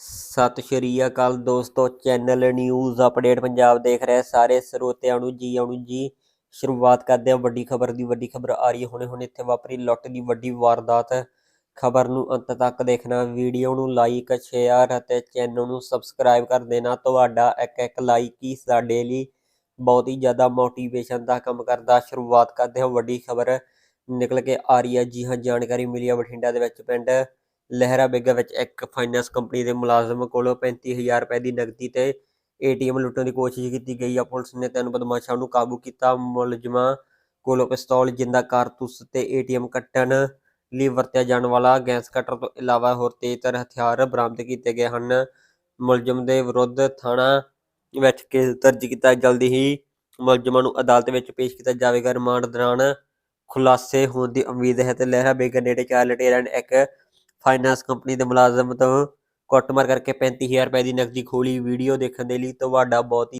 ਸਤਿ ਸ਼੍ਰੀ ਅਕਾਲ ਦੋਸਤੋ, channel news update Punjab ਦੇਖ ਰਹੇ ਸਾਰੇ ਸਰੋਤਿਆਂ ਨੂੰ ਜੀ, ਆਉਣ ਨੂੰ ਜੀ। ਸ਼ੁਰੂਆਤ ਕਰਦੇ ਹਾਂ ਵੱਡੀ ਖਬਰ ਦੀ, ਵੱਡੀ ਖਬਰ ਆ ਰਹੀ ਹੈ। ਹੁਣੇ ਹੁਣੇ ਇੱਥੇ ਵਾਪਰੀ ਲੁੱਟ ਦੀ ਵੱਡੀ ਵਾਰਦਾਤ। ਖਬਰ ਨੂੰ ਅੰਤ ਤੱਕ ਦੇਖਣਾ, ਵੀਡੀਓ ਨੂੰ ਲਾਈਕ ਸ਼ੇਅਰ ਅਤੇ ਚੈਨਲ ਨੂੰ ਸਬਸਕ੍ਰਾਈਬ ਕਰ ਦੇਣਾ। ਤੁਹਾਡਾ ਇੱਕ ਇੱਕ ਲਾਈਕ ਹੀ ਸਾਡੇ ਲਈ ਬਹੁਤ ਹੀ ਜ਼ਿਆਦਾ ਮੋਟੀਵੇਸ਼ਨ ਦਾ ਕੰਮ ਕਰਦਾ। ਸ਼ੁਰੂਆਤ ਕਰਦੇ ਹਾਂ ਵੱਡੀ ਖਬਰ। ਨਿਕਲ ਕੇ ਆ ਰਹੀ ਹੈ ਜੀ ਹਾਂ, ਜਾਣਕਾਰੀ ਮਿਲੀ ਹੈ ਬਠਿੰਡਾ ਦੇ ਵਿੱਚ ਪਿੰਡ ਲਹਿਰਾ ਬੇਗਾ ਵਿੱਚ ਇੱਕ ਫਾਈਨੈਂਸ ਕੰਪਨੀ ਦੇ ਮੁਲਾਜ਼ਮ ਕੋਲੋਂ 35000 ਰੁਪਏ ਦੀ ਨਕਦੀ ਤੇ ਏਟੀਐਮ ਲੁੱਟਣ ਦੀ ਕੋਸ਼ਿਸ਼ ਕੀਤੀ ਗਈ। ਆ ਪੁਲਿਸ ਨੇ ਤਿੰਨ ਬਦਮਾਸ਼ਾਂ ਨੂੰ ਕਾਬੂ ਕੀਤਾ। ਮੁਲਜ਼ਮਾਂ ਕੋਲੋਂ ਪਿਸਤੌਲ, ਜਿੰਦਾ, ਕਾਰਤੂਸ ਤੇ ਏਟੀਐਮ ਕੱਟਣ ਲਈ ਵਰਤਿਆ ਜਾਣ ਵਾਲਾ ਗੈਸ ਕਟਰ ਤੋਂ ਇਲਾਵਾ ਹੋਰ ਤੇਜ਼ਤਰ ਹਥਿਆਰ ਬਰਾਮਦ ਕੀਤੇ ਗਏ ਹਨ। ਮੁਲਜ਼ਮ ਦੇ ਵਿਰੁੱਧ ਥਾਣਾ ਵਿੱਚ ਕੇਸ ਦਰਜ ਕੀਤਾ। ਜਲਦੀ ਹੀ ਮੁਲਜ਼ਮਾਂ ਨੂੰ ਅਦਾਲਤ ਵਿੱਚ ਪੇਸ਼ ਕੀਤਾ ਜਾਵੇਗਾ। ਰਿਮਾਂਡ ਦੌਰਾਨ ਖੁਲਾਸੇ ਹੋਣ ਦੀ ਉਮੀਦ ਹੈ ਤੇ ਲਹਿਰਾ ਬੇਗਮ ਨੇੜੇ ਚਾਰ ਲਟੇਰਿਆਂ ਨੇ ਇੱਕ ਫਾਈਨਾਂਸ ਕੰਪਨੀ ਦੇ ਮੁਲਾਜ਼ਮ ਤੋਂ ਕੁੱਟਮਾਰ ਕਰਕੇ 35000 ਰੁਪਏ ਦੀ ਨਕਦੀ ਖੋਲੀ ਵੀਡੀਓ ਦੇਖਣ ਦੇ ਲਈ ਤੁਹਾਡਾ ਬਹੁਤ ਹੀ